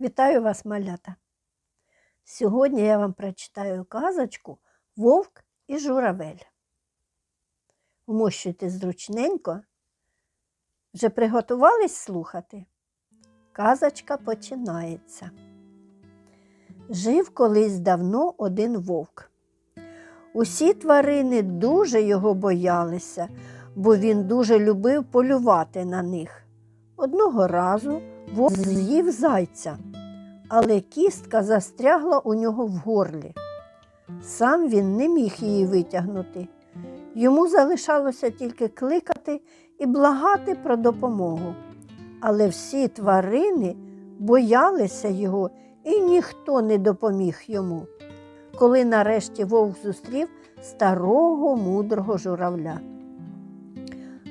Вітаю вас, малята! Сьогодні я вам прочитаю казочку Вовк і журавель. Вмощуйте зручненько. Вже приготувались слухати? Казочка починається. Жив колись давно один вовк. Усі тварини дуже його боялися, бо він дуже любив полювати на них. Одного разу вовк з'їв зайця, але кістка застрягла у нього в горлі. Сам він не міг її витягнути. Йому залишалося тільки кликати і благати про допомогу. Але всі тварини боялися його, і ніхто не допоміг йому. Коли нарешті вовк зустрів старого мудрого журавля.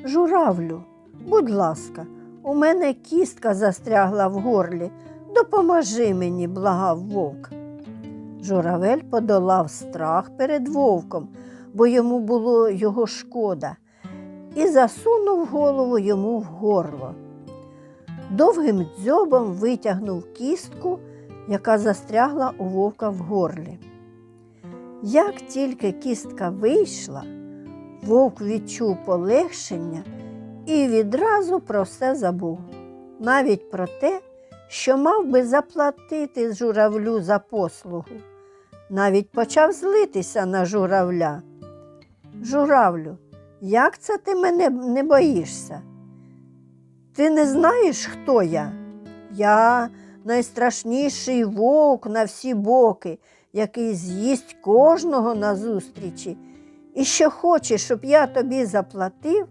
Журавлю, будь ласка, у мене кістка застрягла в горлі. Допоможи мені, благав вовк. Журавель подолав страх перед вовком, бо йому було його шкода, і засунув голову йому в горло. Довгим дзьобом витягнув кістку, яка застрягла у вовка в горлі. Як тільки кістка вийшла, вовк відчув полегшення і відразу про все забув, навіть про те, що мав би заплатити журавлю за послугу. Навіть почав злитися на журавля. Журавлю, як це ти мене не боїшся? Ти не знаєш, хто я? Я найстрашніший вовк на всі боки, який з'їсть кожного назустрічі. І що хочеш, щоб я тобі заплатив?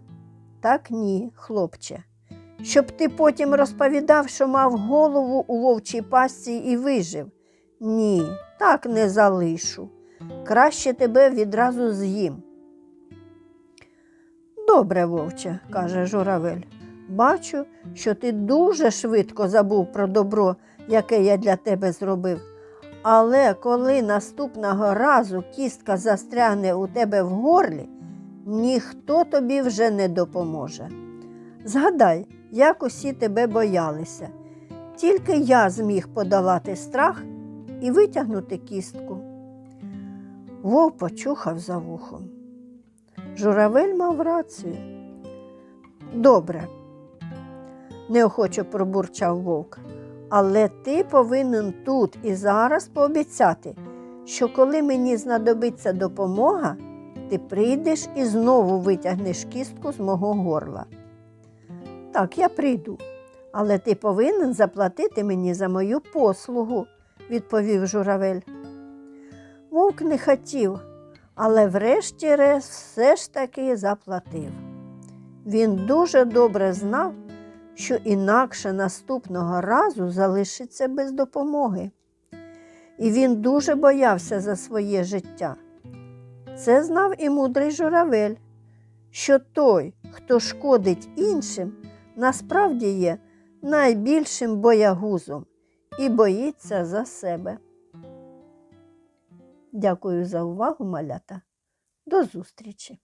Так ні, хлопче. Щоб ти потім розповідав, що мав голову у вовчій пастці і вижив. Ні, так не залишу. Краще тебе відразу з'їм. Добре, вовче, каже журавель. Бачу, що ти дуже швидко забув про добро, яке я для тебе зробив. Але коли наступного разу кістка застрягне у тебе в горлі, ніхто тобі вже не допоможе. Згадай, як усі тебе боялися. Тільки я зміг подолати страх і витягнути кістку. Вовк почухав за вухом. Журавель мав рацію. Добре, неохоче пробурчав вовк. Але ти повинен тут і зараз пообіцяти, що коли мені знадобиться допомога, ти прийдеш і знову витягнеш кістку з мого горла. Так, я прийду, але ти повинен заплатити мені за мою послугу, відповів журавель. Вовк не хотів, але врешті-решт все ж таки заплатив. Він дуже добре знав, що інакше наступного разу залишиться без допомоги. І він дуже боявся за своє життя. Це знав і мудрий журавель, що той, хто шкодить іншим, насправді є найбільшим боягузом і боїться за себе. Дякую за увагу, малята. До зустрічі!